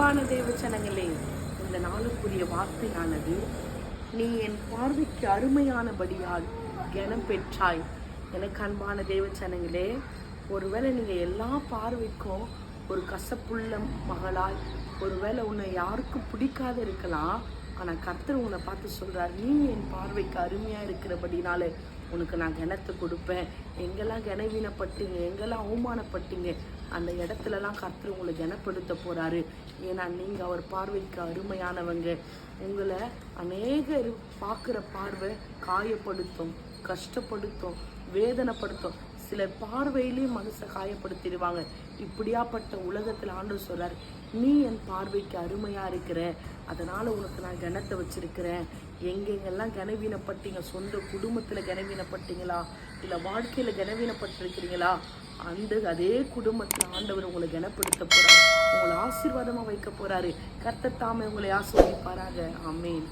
அன்பான தேவச்சனங்களே இந்த நாளுக்குரிய வார்த்தையானது நீ என் பார்வைக்கு அருமையானபடியால் கனம் பெற்றாய். எனக்கு அன்பான தேவச்சனங்களே ஒருவேளை நீங்கள் எல்லா பார்வைக்கும் ஒரு கசப்புள்ள மகளாய் ஒருவேளை உன்னை யாருக்கும் பிடிக்காத இருக்கலாம் ஆனால் கர்த்தர் உன்னை பார்த்து சொல்கிறார் நீ என் பார்வைக்கு அருமையாக இருக்கிறபடினால உனக்கு நான் கனத்தை கொடுப்பேன். எங்கெல்லாம் கிணவீனப்பட்டீங்க எங்கெல்லாம் அவமானப்பட்டீங்க அந்த இடத்துலலாம் கர்த்தர் உங்களை கனப்படுத்த போகிறாரு ஏன்னா நீங்கள் அவர் பார்வைக்கு அருமையானவங்க. உங்களை அநேகர் பார்க்குற பார்வை காயப்படுத்தும் கஷ்டப்படுத்தும் வேதனைப்படுத்தும். சிலர் பார்வையிலேயே மனசை காயப்படுத்திடுவாங்க. இப்படியாப்பட்ட உலகத்தில் ஆண்டு சொல்றார் நீ என் பார்வைக்கு அருமையா இருக்கிற அதனால உனக்கு நான் கிணத்தை வச்சிருக்கிறேன். எங்கெங்கெல்லாம் கனவீனப்பட்டீங்க? சொந்த குடும்பத்தில் கனவீனப்பட்டீங்களா? இல்லை வாழ்க்கையில் கனவீனப்பட்டிருக்கிறீங்களா? அந்த அதே குடும்பத்தில் ஆண்டவர் உங்களை கனப்படுத்த போகிறார் உங்களை ஆசீர்வாதமாக வைக்க போகிறாரு கர்த்தத்தாமே உங்களை ஆசீர்வதிப்பாராக. ஆமென்.